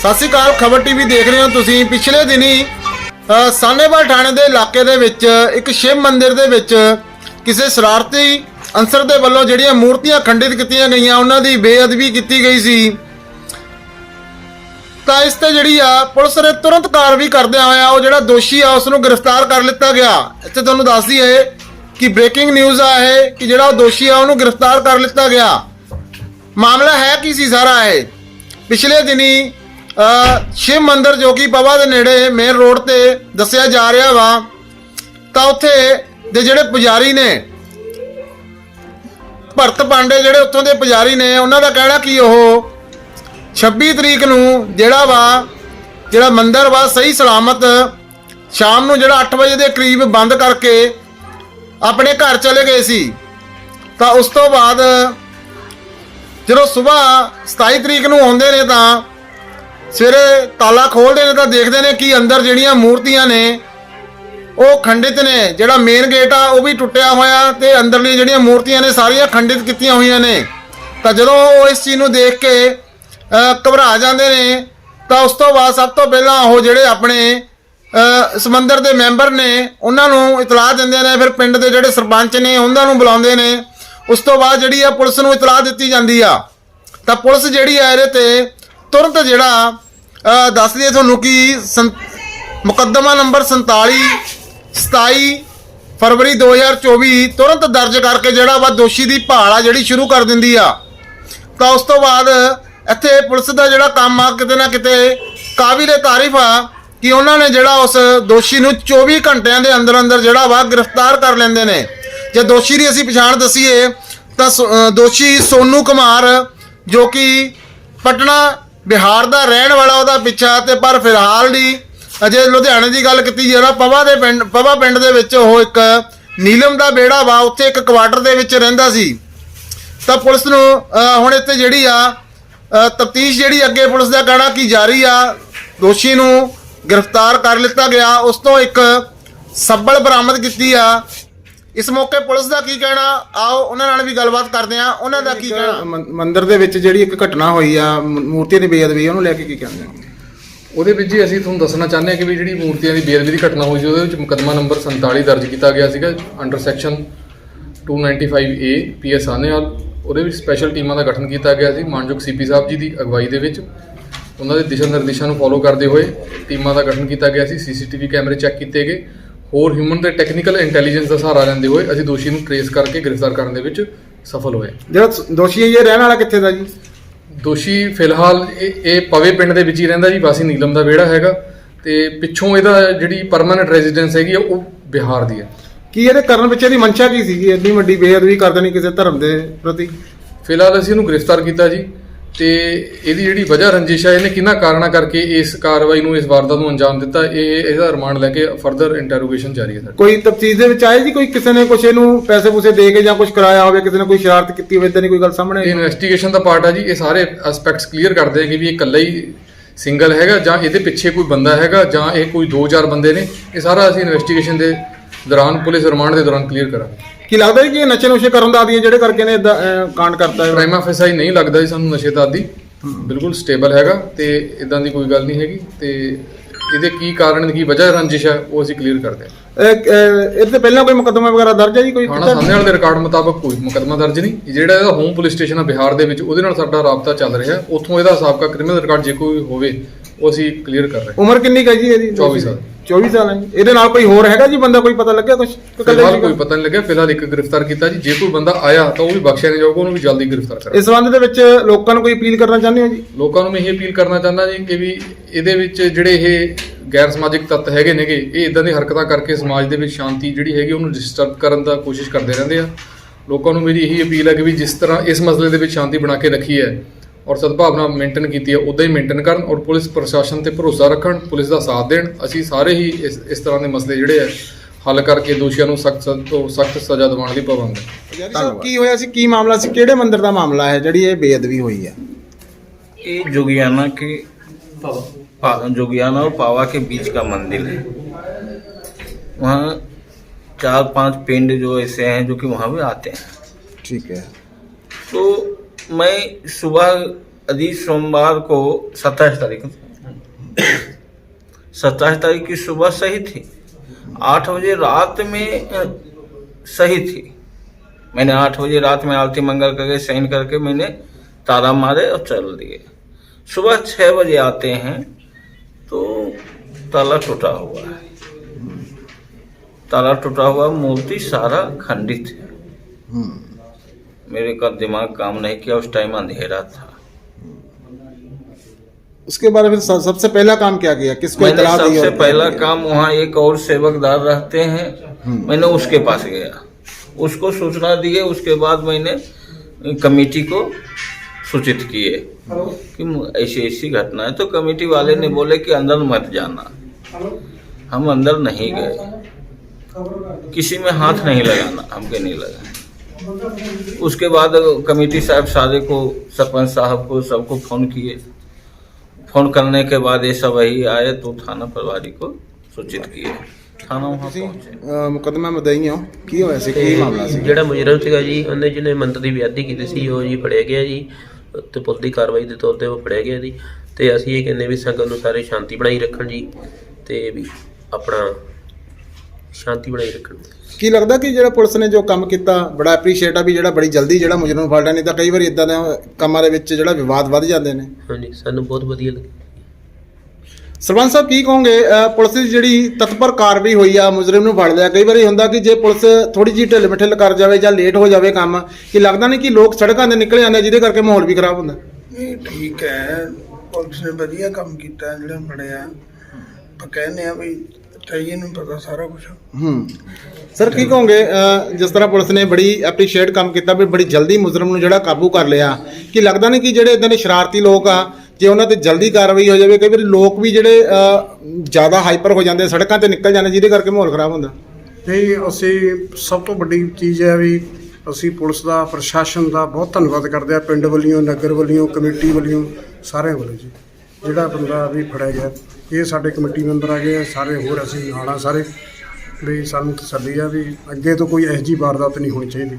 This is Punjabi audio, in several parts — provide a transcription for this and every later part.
ਸਤਿ ਸ਼੍ਰੀ ਅਕਾਲ ਖਬਰ ਟੀਵੀ ਦੇਖ ਰਹੇ ਹੋ ਤੁਸੀਂ। ਪਿਛਲੇ ਦਿਨੀ ਅ, ਥਾਣੇ ਦੇ ਇਲਾਕੇ ਦੇ ਵਿੱਚ ਇੱਕ ਸ਼ਿਵ ਮੰਦਿਰ ਦੇ ਵਿੱਚ ਕਿਸੇ ਸ਼ਰਾਰਤੀ ਅੰਸਰ ਦੇ ਵੱਲੋਂ ਜਿਹੜੀਆਂ ਮੂਰਤੀਆਂ ਖੰਡਿਤ ਕੀਤੀਆਂ ਗਈਆਂ ਉਹਨਾਂ ਦੀ ਬੇਅਦਬੀ ਕੀਤੀ ਗਈ ਸੀ। ਤਾਂ ਇਸ ਤੇ ਜਿਹੜੀ ਆ ਪੁਲਿਸ ਨੇ ਤੁਰੰਤ ਕਾਰਵਾਈ ਕਰਦਿਆਂ ਹੋਇਆ ਉਹ ਜਿਹੜਾ ਦੋਸ਼ੀ ਆ ਉਸ ਨੂੰ ਗ੍ਰਿਫਤਾਰ ਕਰ ਲਿੱਤਾ ਗਿਆ। ਇੱਥੇ ਤੁਹਾਨੂੰ ਦੱਸ ਦਈਏ ਕਿ ਬ੍ਰੇਕਿੰਗ ਨਿਊਜ਼ ਆ ਇਹ ਕਿ ਜਿਹੜਾ ਉਹ ਦੋਸ਼ੀ ਆ ਉਹਨੂੰ ਗ੍ਰਿਫਤਾਰ ਕਰ ਲਿੱਤਾ ਗਿਆ। ਮਾਮਲਾ ਹੈ ਕੀ ਸੀ ਸਾਰਾ ਇਹ? ਪਿਛਲੇ ਦਿਨੀ ਸ਼ਿਵ ਮੰਦਿਰ ਜੋ ਕਿ ਪਵਾ ਦੇ ਨੇੜੇ ਮੇਨ ਰੋਡ ਤੇ ਦੱਸਿਆ ਜਾ ਰਿਹਾ ਵਾ, ਤਾਂ ਉੱਥੇ ਦੇ ਜਿਹੜੇ ਪੁਜਾਰੀ ਨੇ, ਭਰਤ ਪਾਂਡੇ ਜਿਹੜੇ ਉੱਥੋਂ ਦੇ ਪੁਜਾਰੀ ਨੇ, ਉਹਨਾਂ ਦਾ ਕਹਿਣਾ ਕਿ ਉਹ? 26 ਤਰੀਕ ਨੂੰ ਜਿਹੜਾ ਵਾ, ਜਿਹੜਾ ਮੰਦਿਰ ਵਾ ਸਹੀ ਸਲਾਮਤ, ਸ਼ਾਮ ਨੂੰ ਜਿਹੜਾ 8 ਵਜੇ ਦੇ ਕਰੀਬ ਬੰਦ ਕਰਕੇ ਆਪਣੇ ਘਰ ਚਲੇ ਗਏ ਸੀ। ਤਾਂ ਉਸ ਤੋਂ ਬਾਅਦ ਜਦੋਂ ਸਵੇਰ 27 ਤਰੀਕ ਨੂੰ ਆਉਂਦੇ ਨੇ ਤਾਂ ਸਵੇਰੇ ਤਾਲਾ ਖੋਲਦੇ ਨੇ ਤਾਂ ਦੇਖਦੇ ਨੇ ਕਿ ਅੰਦਰ ਜਿਹੜੀਆਂ ਮੂਰਤੀਆਂ ਨੇ ਉਹ ਖੰਡਿਤ ਨੇ। ਜਿਹੜਾ ਮੇਨ ਗੇਟ ਆ ਉਹ ਵੀ ਟੁੱਟਿਆ ਹੋਇਆ ਤੇ ਅੰਦਰਲੀ ਜਿਹੜੀਆਂ ਮੂਰਤੀਆਂ ਨੇ ਸਾਰੀਆਂ ਖੰਡਿਤ ਕੀਤੀਆਂ ਹੋਈਆਂ ਨੇ। ਤਾਂ ਜਦੋਂ ਉਹ ਇਸ ਚੀਜ਼ ਨੂੰ ਦੇਖ ਕੇ ਘਬਰਾ ਜਾਂਦੇ ਨੇ ਤਾਂ ਉਸ ਤੋਂ ਬਾਅਦ ਸਭ ਤੋਂ ਪਹਿਲਾਂ ਉਹ ਜਿਹੜੇ ਆਪਣੇ ਅ, ਦੇ ਮੈਂਬਰ ਨੇ ਉਹਨਾਂ ਨੂੰ ਇਤਲਾਹ ਦਿੰਦੇ ਨੇ ਫਿਰ ਪਿੰਡ ਦੇ ਜਿਹੜੇ ਸਰਪੰਚ ਨੇ ਉਹਨਾਂ ਨੂੰ ਬੁਲਾਉਂਦੇ ਨੇ। ਉਸ ਤੋਂ ਬਾਅਦ ਜਿਹੜੀ ਆ ਪੁਲਿਸ ਨੂੰ ਇਤਲਾਹ ਦਿੱਤੀ ਜਾਂਦੀ ਆ। ਤਾਂ ਪੁਲਿਸ ਜਿਹੜੀ ਆ ਇਹਦੇ ਤੇ ਤੁਰੰਤ ਜਿਹੜਾ ਅ, ਦੱਸ ਦਈਏ ਤੁਹਾਨੂੰ ਕਿ ਸੰ- ਮੁਕੱਦਮਾ ਨੰਬਰ 47 27 ਫਰਵਰੀ 2024 ਤੁਰੰਤ ਦਰਜ ਕਰਕੇ ਜਿਹੜਾ ਵਾ ਦੋਸ਼ੀ ਦੀ ਭਾਲ ਆ ਜਿਹੜੀ ਸ਼ੁਰੂ ਕਰ ਦਿੰਦੀ ਆ। ਤਾਂ ਉਸ ਤੋਂ ਬਾਅਦ ਇੱਥੇ ਪੁਲਿਸ ਦਾ ਜਿਹੜਾ ਕੰਮ ਆ ਕਿਤੇ ਨਾ ਕਿਤੇ ਕਾਬਿਲੇ ਤਾਰੀਫ ਆ ਕਿ ਉਹਨਾਂ ਨੇ ਜਿਹੜਾ ਉਸ ਦੋਸ਼ੀ ਨੂੰ 24 ਘੰਟਿਆਂ ਦੇ ਅੰਦਰ ਅੰਦਰ ਜਿਹੜਾ ਵਾ ਗ੍ਰਿਫਤਾਰ ਕਰ ਲੈਂਦੇ ਨੇ। ਜੇ ਦੋਸ਼ੀ ਦੀ ਅਸੀਂ ਪਛਾਣ ਦਸੀਏ ਤਾਂ ਸੋ- ਅ, ਦੋਸ਼ੀ ਸੋਨੂ ਕੁਮਾਰ ਜੋ ਕਿ ਪਟਨਾ ਬਿਹਾਰ ਦਾ ਰਹਿਣ ਵਾਲਾ ਉਹਦਾ ਪਿੱਛਾ ਤੇ ਪਰ ਫਿਲਹਾਲ ਦੀ ਅਜੇ ਲੁਧਿਆਣੇ ਦੀ ਗੱਲ ਕੀਤੀ ਜਿਹੜਾ ਪਵਾ ਦੇ ਪਿੰਡ, ਪਵਾ ਪਿੰਡ ਦੇ ਵਿੱਚ ਉਹ ਇੱਕ ਨੀਲਮ ਦਾ ਬੇੜਾ ਵਾ, ਉੱਥੇ ਇੱਕ ਕੁਆਟਰ ਦੇ ਵਿੱਚ ਰਹਿੰਦਾ ਸੀ। ਤਾਂ ਪੁਲਿਸ ਨੂੰ ਹੁਣ ਇੱਥੇ ਜਿਹੜੀ ਆ ਤਫਤੀਸ਼ ਜਿਹੜੀ ਅੱਗੇ ਪੁਲਿਸ ਦਾ ਕਹਿਣਾ ਕੀ ਜਾਰੀ ਆ, ਦੋਸ਼ੀ ਨੂੰ ਗ੍ਰਿਫਤਾਰ ਕਰ ਲਿੱਤਾ ਗਿਆ। ਉਸ ਤੋਂ ਇੱਕ ਸੱਬਲ ਬਰਾਮਦ ਕੀਤੀ ਆ। ਇਸ ਮੌਕੇ ਪੁਲਿਸ ਦਾ ਕੀ ਕਹਿਣਾ? ਆਓ ਉਹਨਾਂ ਨਾਲ ਵੀ ਗੱਲਬਾਤ ਕਰਦੇ ਆ ਉਹਨਾਂ ਦਾ ਕੀ ਕਹਿਣਾ? ਮੰਦਿਰ ਦੇ ਵਿੱਚ ਜਿਹੜੀ ਇੱਕ ਘਟਨਾ ਹੋਈ ਆ ਮੂਰਤੀਆਂ ਦੀ ਬੇਅਦਬੀ ਉਹਨੂੰ ਲੈ ਕੇ ਕੀ ਕਹਿੰਦੇ ਆ ਉਹਦੇ ਵਿੱਚ ਜੀ ਅਸੀਂ ਤੁਹਾਨੂੰ ਦੱਸਣਾ ਚਾਹੁੰਦੇ ਹਾਂ ਕਿ ਵੀ ਜਿਹੜੀ ਮੂਰਤੀਆਂ ਦੀ ਬੇਅਦਬੀ ਦੀ ਘਟਨਾ ਹੋਈ ਸੀ ਉਹਦੇ ਵਿੱਚ ਮੁਕੱਦਮਾ ਨੰਬਰ 47 ਦਰਜ ਕੀਤਾ ਗਿਆ ਸੀਗਾ under section 295 A PS Anewal ਉਹਦੇ ਵਿੱਚ ਸਪੈਸ਼ਲ ਟੀਮਾਂ ਦਾ ਗਠਨ ਕੀਤਾ ਗਿਆ ਸੀ ਮਾਨਯੋਗ ਸੀਪੀ ਸਾਹਿਬ ਜੀ ਦੀ ਅਗਵਾਈ ਦੇ ਵਿੱਚ। ਉਹਨਾਂ ਦੇ ਦਿਸ਼ਾ ਨਿਰਦੇਸ਼ਾਂ ਨੂੰ ਫੋਲੋ ਕਰਦੇ ਹੋਏ ਟੀਮਾਂ ਦਾ ਗਠਨ ਕੀਤਾ ਗਿਆ ਸੀ ਸੀਸੀਟੀਵੀ ਕੈਮਰੇ ਚੈੱਕ ਕੀਤੇ ਗਏ। ਹੋਰ ਹਿਊਮਨ ਤੇ ਟੈਕਨੀਕਲ ਇੰਟੈਲੀਜੈਂਸ ਦਾ ਸਹਾਰਾ ਲੈਂਦੇ ਹੋਏ ਅਸੀਂ ਦੋਸ਼ੀ ਨੂੰ ਟ੍ਰੇਸ ਕਰਕੇ ਗ੍ਰਿਫਤਾਰ ਕਰਨ ਦੇ ਵਿੱਚ ਸਫਲ ਹੋਏ। ਜਿਹੜਾ ਦੋਸ਼ੀ ਹੈ ਇਹ ਰਹਿਣ ਵਾਲਾ ਕਿੱਥੇ ਦਾ ਜੀ? ਦੋਸ਼ੀ ਫਿਲਹਾਲ ਇਹ ਇਹ ਪਵੇ ਪਿੰਡ ਦੇ ਵਿੱਚ ਹੀ ਰਹਿੰਦਾ ਜੀ ਵਾਸੀ ਨੀਲਮ ਦਾ ਵਿਹੜਾ ਹੈਗਾ ਤੇ ਪਿੱਛੋਂ ਇਹਦਾ ਜਿਹੜੀ ਪਰਮਾਨੈਂਟ ਰੈਜ਼ੀਡੈਂਸ ਹੈਗੀ ਆ ਉਹ ਬਿਹਾਰ ਦੀ ਹੈ। ਕੀ ਇਹਦੇ ਕਰਨ ਪਿੱਛੇ ਦੀ ਮਨਸ਼ਾ ਕੀ ਸੀਗੀ? ਇੰਨੀ ਵੱਡੀ ਬੇਅਦਬੀ ਕਰ ਦੇਣੀ ਕਿਸੇ ਧਰਮ ਦੇ ਪ੍ਰਤੀ? ਫਿਲਹਾਲ ਅਸੀਂ ਇਹਨੂੰ ਗ੍ਰਿਫਤਾਰ ਕੀਤਾ ਜੀ। ਤੇ ਇਹਦੀ ਜਿਹੜੀ ਵਜ੍ਹਾ ਰੰਜਿਸ਼ ਹੈ ਇਹਨੇ ਕਿੰਨਾ ਕਾਰਨਾ ਕਰਕੇ ਇਸ ਕਾਰਵਾਈ ਨੂੰ ਇਸ ਵਾਰਦਾਤ ਨੂੰ ਅੰਜਾਮ ਦਿੱਤਾ? ਇਹ ਇਹਦਾ ਰਿਮਾਂਡ ਲੈ ਕੇ ਫਰਦਰ ਇੰਟਰੋਗੇਸ਼ਨ ਜਾਰੀ ਹੈ ਸਾਡੀ। ਕੋਈ ਤਫਤੀਸ਼ ਦੇ ਵਿੱਚ ਆਏ ਜੀ? ਕੋਈ ਕਿਸੇ ਨੇ ਕੁਛ ਇਹਨੂੰ ਪੈਸੇ ਪੂਸੇ ਦੇ ਕੇ ਜਾਂ ਕੁਝ ਕਰਾਇਆ ਹੋਵੇ ਕਿਸੇ ਨੇ ਕੋਈ ਸ਼ਰਾਰਤ ਕੀਤੀ ਹੋਵੇ ਇਦਾਂ ਦੀ ਕੋਈ ਗੱਲ ਸਾਹਮਣੇ ਆਈ? ਇਨਵੈਸਟੀਗੇਸ਼ਨ ਦਾ ਪਾਰਟ ਹੈ ਜੀ। ਇਹ ਸਾਰੇ ਐਸਪੈਕਟਸ ਕਲੀਅਰ ਕਰਦੇ ਆ ਕਿ ਵੀ ਇਹ ਇਕੱਲਾ ਹੀ ਸਿੰਗਲ ਹੈਗਾ ਜਾਂ ਇਹਦੇ ਪਿੱਛੇ ਕੋਈ ਬੰਦਾ ਹੈਗਾ ਜਾਂ ਇਹ ਕੋਈ 2-4 ਬੰਦੇ ਨੇ। ਇਹ ਸਾਰਾ ਅਸੀਂ ਇਨਵੈਸਟੀਗੇਸ਼ਨ ਦੇ ਦੌਰਾਨ ਪੁਲਿਸ ਰਿਮਾਂਡ ਦੇ ਦੌਰਾਨ ਕਲੀਅਰ ਕਰਾਂਗੇ। ਕੀ ਲੱਗਦਾ ਜੀ ਕਿ ਇਹ ਨਸ਼ੇ ਨੁਸ਼ੇ ਕਰਨ ਦਾ ਆਦੀ ਹੈ ਜਿਹੜੇ ਕਰਕੇ ਨੇ ਇਦਾਂ ਕਾਂਡ ਕਰਤਾ ਹੈ? ਪ੍ਰਾਈਮਾ ਫੈਸਾਈ ਨਹੀਂ ਲੱਗਦਾ ਜੀ ਸਾਨੂੰ ਨਸ਼ੇ ਦਾ ਆਦੀ। ਬਿਲਕੁਲ ਸਟੇਬਲ ਹੈਗਾ ਤੇ ਇਦਾਂ ਦੀ ਕੋਈ ਗੱਲ ਨਹੀਂ ਹੈਗੀ ਤੇ ਇਹਦੇ ਕੀ ਕਾਰਨ ਕੀ ਵਜ੍ਹਾ ਰੰਜਿਸ਼ ਹੈ ਉਹ ਅਸੀਂ ਕਲੀਅਰ ਕਰਦੇ ਹਾਂ। ਇਹ ਇਹ- ਤੇ ਪਹਿਲਾਂ ਕੋਈ ਮੁਕੱਦਮਾ ਵਗੈਰਾ ਦਰਜ ਹੈ ਜੀ ਕੋਈ ਥਾਣਾ ਸਾਹਮਣੇ ਵਾਲੇ ਦੇ ਰਿਕਾਰਡ ਮੁਤਾਬਕ ਕੋਈ ਮੁਕੱਦਮਾ ਦਰਜ ਨਹੀਂ। ਜਿਹੜਾ ਇਹਦਾ ਹੋਮ ਪੁਲਿਸ ਸਟੇਸ਼ਨ ਆ ਬਿਹਾਰ ਦੇ ਵਿੱਚ ਉਹਦੇ ਨਾਲ ਸਾਡਾ ਰਾਬਤਾ ਚੱਲ ਰਿਹਾ ਉੱਥੋਂ ਇਹਦਾ ਸਾਬਕਾ ਕ੍ਰਿਮੀਨਲ ਰਿਕਾਰਡ ਜੇ ਕੋਈ ਹੋਵੇ ਉਹ ਅਸੀਂ ਕਲੀਅਰ ਕਰ ਰਹੇ ਉਮਰ ਕਿੰਨੀ ਕੁ ਹੈ ਜੀ ਇਹਦੀ? 24 ਸਾਲ। 24 ਸਾਲ ਹੈ ਜੀ। ਇਹਦੇ ਨਾਲ ਕੋਈ ਹੋਰ ਹੈਗਾ ਜੀ ਬੰਦਾ ਕੋਈ ਪਤਾ ਲੱਗਿਆ ਕੁਝ ਫਿਲਹਾਲ ਕੋਈ ਪਤਾ ਨਹੀਂ ਲੱਗਿਆ। ਫਿਲਹਾਲ ਇੱਕ ਗ੍ਰਿਫਤਾਰ ਕੀਤਾ ਜੀ। ਜੇ ਕੋਈ ਬੰਦਾ ਆਇਆ ਤਾਂ ਉਹ ਵੀ ਬਖਸ਼ਿਆ ਨਹੀਂ ਜਾਊਗਾ ਉਹਨੂੰ ਵੀ ਜਲਦੀ ਗ੍ਰਿਫਤਾਰ ਕਰਾਂਗੇ। ਇਸ ਸੰਬੰਧ ਦੇ ਵਿੱਚ ਲੋਕਾਂ ਨੂੰ ਕੋਈ ਅਪੀਲ ਕਰਨਾ ਚਾਹੁੰਦੇ ਹੋ ਜੀ? ਲੋਕਾਂ ਨੂੰ ਮੈਂ ਇਹ ਅਪੀਲ ਕਰਨਾ ਚਾਹੁੰਦਾ ਜੀ ਕਿ ਵੀ ਇਹਦੇ ਵਿੱਚ ਜਿਹੜੇ ਇਹ ਗੈਰ ਸਮਾਜਿਕ ਤੱਤ ਹੈਗੇ ਨੇਗੇ ਇਹ ਇਦਾਂ ਦੀ ਹਰਕਤਾਂ ਕਰਕੇ ਸਮਾਜ ਦੇ ਵਿੱਚ ਸ਼ਾਂਤੀ ਜਿਹੜੀ ਹੈਗੀ ਉਹਨੂੰ ਡਿਸਟਰਬ ਕਰਨ ਦਾ ਕੋਸ਼ਿਸ਼ ਕਰਦੇ ਰਹਿੰਦੇ ਆ। ਲੋਕਾਂ ਨੂੰ ਮੇਰੀ ਇਹੀ ਅਪੀਲ ਹੈ ਕਿ ਵੀ ਜਿਸ ਤਰ੍ਹਾਂ ਇਸ ਮਸਲੇ ਦੇ ਵਿੱਚ ਸ਼ਾਂਤੀ ਬਣਾ ਕੇ ਰੱਖੀ ਹੈ ਔਰ ਸਦਭਾਵਨਾ ਮੇਨਟੇਨ ਕੀਤੀ ਹੈ ਉਦਾਂ ਹੀ ਮੇਨਟੇਨ ਕਰਨ ਔਰ ਪੁਲਿਸ ਪ੍ਰਸ਼ਾਸਨ ਤੇ ਭਰੋਸਾ ਰੱਖਣ ਪੁਲਿਸ ਦਾ ਸਾਥ ਦੇਣ ਅਸੀਂ ਸਾਰੇ ਹੀ ਇਸ ਇਸ ਤਰ੍ਹਾਂ ਦੇ ਮਸਲੇ ਜਿਹੜੇ ਆ ਹੱਲ ਕਰਕੇ ਦੋਸ਼ੀਆਂ ਨੂੰ ਸਖਤ ਤੋਂ ਸਖਤ ਸਜ਼ਾ ਦਿਵਾਉਣ ਲਈ ਪਾਬੰਦ ਹਾਂ ਧੰਨਵਾਦ ਕੀ ਹੋਇਆ ਸੀ ਕੀ ਮਾਮਲਾ ਸੀ ਕਿਹੜੇ ਮੰਦਿਰ ਦਾ ਮਾਮਲਾ ਹੈ ਜਿਹੜੀ ਇਹ ਬੇਅਦਬੀ ਹੋਈ ਹੈ ये जोगियाना के पा- जोगियाना और पावा के बीच का मंदिर है वहाँ चार पांच पिंड जो ऐसे हैं जो कि वहाँ भी आते हैं ਠੀਕ ਹੈ तो मैं सुबह अभी सोमवार को सत्ताईस तारीख सत्ताईस तारीख की सुबह सही थी। आठ बजे रात में सही थी। मैंने आठ बजे रात में आरती मंगल करके साइन करके मैंने ताला मारे और चल दिए। सुबह छः बजे आते हैं तो ताला टूटा हुआ है। ताला टूटा हुआ, मूर्ति सारा खंडित है। मेरे का दिमाग काम नहीं किया उस टाइम अंधेरा था। उसके बारे में सबसे पहला काम क्या किया? किसको मैंने सबसे पहला काम वहाँ एक और सेवकदार रहते हैं। मैंने उसके पास गया। उसको सूचना दिए उसके बाद मैंने कमेटी को सूचित किए कि ऐसी ऐसी घटना है। तो कमेटी वाले ने बोले कि अंदर मत जाना। हम अंदर नहीं गए। किसी में हाथ नहीं लगाना हमके नहीं लगा उसके बाद कमेटी साहब सारे को सरपंच साहब को सबको फोन किए फोन करने के बाद ये सब वही आए तो थाना प्रभारी को सूचित किए थाना वहाँ पहुंचे ਅਹ ਮੁਕੱਦਮਾ ਮਦਈ ਹੋ ਕੀ ਹੋਇਆ ਸੀ ਕੀ ਮਾਮਲਾ ਸੀ ਜਿਹੜਾ ਮੁਜਰਮ ਸੀਗਾ ਜੀ ਉਹਨੇ ਜਿਹਨੇ ਮੰਤਰ ਦੀ ਵਿਆਦੀ ਕੀਤੀ ਸੀ ਉਹ ਜੀ ਫੜਿਆ ਗਿਆ ਜੀ ਤੇ ਪੁਲਿਸ ਦੀ ਕਾਰਵਾਈ ਦੇ ਤੌਰ ਤੇ ਉਹ ਫੜਿਆ ਗਿਆ ਜੀ ਤੇ ਅਸੀਂ ਇਹ ਕਹਿੰਦੇ ਵੀ ਸੰਗਤ ਨੂੰ ਸਾਰੇ ਸ਼ਾਂਤੀ ਬਣਾਈ ਰੱਖਣ ਜੀ ਤੇ ਵੀ ਆਪਣਾ ਸ਼ਾਂਤੀ ਬਣਾਈ ਰੱਖਣ ਕੀ ਲੱਗਦਾ ਕਿ ਜਿਹੜਾ ਪੁਲਿਸ ਨੇ ਜੋ ਕੰਮ ਕੀਤਾ ਬੜਾ ਐਪਰੀਸ਼ੀਏਟ ਆ ਵੀ ਜਿਹੜਾ ਬੜੀ ਜਲਦੀ ਜਿਹੜਾ ਮੁਜਰਮ ਨੂੰ ਫੜ ਲਿਆ ਨਹੀਂ ਤਾਂ ਕਈ ਵਾਰੀ ਇਦਾਂ ਦੇ ਕੰਮਾਂ ਦੇ ਵਿੱਚ ਜਿਹੜਾ ਵਿਵਾਦ ਵੱਧ ਜਾਂਦੇ ਨੇ। ਹਾਂਜੀ ਸਾਨੂੰ ਬਹੁਤ ਵਧੀਆ ਲੱਗਿਆ ਸਰਪੰਚ ਸਾਹਿਬ ਕੀ ਕਹੋਗੇ? ਅਹ ਪੁਲਿਸ ਦੀ ਜਿਹੜੀ ਤਤਪਰ ਕਾਰਵਾਈ ਹੋਈ ਆ ਮੁਜਰਮ ਨੂੰ ਫੜ ਲਿਆ ਕਈ ਵਾਰੀ ਹੁੰਦਾ ਕਿ ਜੇ ਪੁਲਿਸ ਥੋੜੀ ਜਿਹੀ ਢਿੱਲ ਮਠਿੱਲ ਕਰ ਜਾਵੇ ਜਾਂ ਲੇਟ ਹੋ ਜਾਵੇ ਕੰਮ ਕਿ ਲੱਗਦਾ ਨਹੀਂ ਕਿ ਲੋਕ ਸੜਕਾਂ ਤੇ ਨਿਕਲ ਜਾਂਦੇ ਜਿਹਦੇ ਕਰਕੇ ਮਾਹੌਲ ਵੀ ਖਰਾਬ ਹੁੰਦਾ? ਇਹ ਠੀਕ ਹੈ। ਪੁਲਿਸ ਨੇ ਵਧੀਆ ਕੰਮ ਕੀਤਾ ਜਿਹੜਾ ਫੜਿਆ। ਆਪਾਂ ਕਹਿੰਦੇ ਆ ਵੀ ਚਾਹੀਏ ਨੂੰ ਪਤਾ ਸਾਰਾ ਕੁਝ ਹੂੰ। ਸਰ ਕੀ ਕਹੋਗੇ ਜਿਸ ਤਰ੍ਹਾਂ ਪੁਲਿਸ ਨੇ ਬੜੀ ਐਪਰੀਸ਼ੀਏਟ ਕੰਮ ਕੀਤਾ ਵੀ ਬੜੀ ਜਲਦੀ ਮੁਜਰਮ ਨੂੰ ਜਿਹੜਾ ਕਾਬੂ ਕਰ ਲਿਆ ਕਿ ਲੱਗਦਾ ਨਹੀਂ ਕਿ ਜਿਹੜੇ ਇਦਾਂ ਦੇ ਸ਼ਰਾਰਤੀ ਲੋਕ ਆ ਜੇ ਉਹਨਾਂ ਤੇ ਜਲਦੀ ਕਾਰਵਾਈ ਹੋ ਜਾਵੇ ਕਈ ਵਾਰੀ ਲੋਕ ਵੀ ਜਿਹੜੇ ਜ਼ਿਆਦਾ ਹਾਈਪਰ ਹੋ ਜਾਂਦੇ ਸੜਕਾਂ ਤੇ ਨਿਕਲ ਜਾਂਦੇ ਜਿਹਦੇ ਕਰਕੇ ਮਾਹੌਲ ਖਰਾਬ ਹੁੰਦਾ? ਨਹੀਂ ਅਸੀਂ ਸਭ ਤੋਂ ਵੱਡੀ ਚੀਜ਼ ਹੈ ਵੀ ਅਸੀਂ ਪੁਲਿਸ ਦਾ ਪ੍ਰਸ਼ਾਸਨ ਦਾ ਬਹੁਤ ਧੰਨਵਾਦ ਕਰਦੇ ਆ ਪਿੰਡ ਵੱਲੋਂ ਨਗਰ ਵੱਲੋਂ ਕਮੇਟੀ ਵੱਲੋਂ ਸਾਰਿਆਂ ਵੱਲੋਂ ਜੀ। ਜਿਹੜਾ ਬੰਦਾ ਵੀ ਫੜਿਆ ਗਿਆ ਇਹ ਸਾਡੇ ਕਮੇਟੀ ਮੈਂਬਰ ਆ ਗਏ ਆ, ਸਾਰੇ ਹੋਰ ਅਸੀਂ ਨਾਲ ਆ ਸਾਰੇ ਵੀ ਸਾਨੂੰ ਤਸੱਲੀ ਆ ਵੀ ਅੱਗੇ ਤੋਂ ਕੋਈ ਇਹੋ ਜਿਹੀ ਵਾਰਦਾਤ ਨਹੀਂ ਹੋਣੀ ਚਾਹੀਦੀ।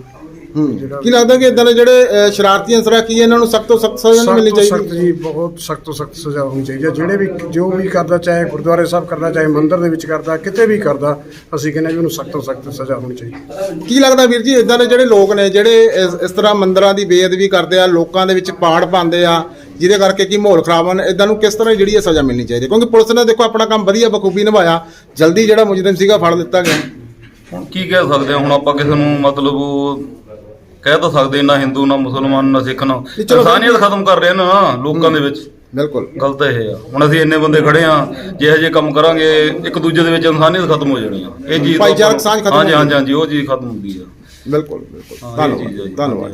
ਕੀ ਲੱਗਦਾ ਕਿ ਇਦਾਂ ਦੇ ਜਿਹੜੇ ਅਹ, ਸ਼ਰਾਰਤੀ ਅੰਸਰ ਆ ਕੀ ਇਹਨਾਂ ਨੂੰ ਸਖਤ ਤੋਂ ਸਖਤ ਸਜ਼ਾ ਨਹੀਂ ਮਿਲਣੀ ਸਖਤ ਚਾਹੀਦੀ ਜੀ ਬਹੁਤ ਸਖਤ ਤੋਂ ਸਖਤ ਸਜ਼ਾ ਹੋਣੀ ਚਾਹੀਦੀ ਹੈ। ਜਿਹੜੇ ਵੀ ਜੋ ਵੀ ਕਰਦਾ ਚਾਹੇ ਗੁਰਦੁਆਰੇ ਸਾਹਿਬ ਕਰਦਾ ਚਾਹੇ ਮੰਦਿਰ ਦੇ ਵਿੱਚ ਕਰਦਾ ਕਿਤੇ ਵੀ ਕਰਦਾ ਅਸੀਂ ਕਹਿੰਦੇ ਵੀ ਉਹਨੂੰ ਸਖਤ ਤੋਂ ਸਖਤ ਸਜ਼ਾ ਹੋਣੀ ਚਾਹੀਦੀ ਹੈ। ਕੀ ਲੱਗਦਾ ਵੀਰ ਜੀ ਇਦਾਂ ਦੇ ਜਿਹੜੇ ਲੋਕ ਨੇ ਜਿਹੜੇ ਇਸ- ਇਸ ਤਰ੍ਹਾਂ ਮੰਦਰਾਂ ਦੀ ਬੇਅਦਬੀ ਕਰਦੇ ਆ ਲੋਕਾਂ ਦੇ ਵਿੱਚ ਪਾੜ ਪਾਉਂਦੇ ਆ ਜਿਹਦੇ ਕਰਕੇ ਕੀ ਮਾਹੌਲ ਖਰਾਬ ਹੋਣ ਇਦਾਂ ਨੂੰ ਕਿਸ ਤਰ੍ਹਾਂ ਜਿਹੜੀ ਇਹ ਸਜ਼ਾ ਮਿਲਣੀ ਚਾਹੀਦੀ ਕਿਉਂਕਿ ਪੁਲਿਸ ਨੇ ਦੇਖੋ ਆਪਣਾ ਕੰਮ ਵਧੀਆ ਬਖੂਬੀ ਨਿਭਾਇਆ ਜਲਦੀ ਜਿਹੜਾ ਮੁਜਰਮ ਸੀਗਾ ਫੜ ਲਿੱਤਾ ਗਿਆ। ਹੁਣ ਕੀ ਕਹਿ ਸਕਦੇ ਹਾਂ ਹੁਣ ਆਪਾਂ ਕਿਸੇ ਨੂੰ ਮਤਲਬ ਉਹ ਕਹਿ ਤਾਂ ਸਕਦੇ ਨਾ ਹਿੰਦੂ ਨਾ ਮੁਸਲਮਾਨ ਨਾ ਸਿੱਖ ਨਾ ਚਲੋ ਇਨਸਾਨੀਅਤ ਖਤਮ ਕਰ ਰਹੇ ਨਾ ਲੋਕਾਂ ਦੇ ਵਿੱਚ। ਬਿਲਕੁਲ। ਗੱਲ ਤਾਂ ਇਹ ਆ। ਹੁਣ ਅਸੀਂ ਇੰਨੇ ਬੰਦੇ ਖੜੇ ਆ ਜੇ ਇਹੋ ਜਿਹੇ ਕੰਮ ਕਰਾਂਗੇ ਇੱਕ ਦੂਜੇ ਦੇ ਵਿੱਚ ਇਨਸਾਨੀਅਤ ਖਤਮ ਹੋ ਜਾਣੀ ਆ। ਇਹ ਚੀਜ਼ ਭਾਈਚਾਰਕ ਸਾਂਝ ਖਤਮ ਹਾਂਜੀ ਹੋ ਹਾਂਜੀ ਹਾਂਜੀ ਉਹ ਚੀਜ਼ ਖਤਮ ਹੁੰਦੀ ਆ। ਬਿਲਕੁਲ ਬਿਲਕੁਲ। ਧੰਨਵਾਦ। ਧੰਨਵਾਦ।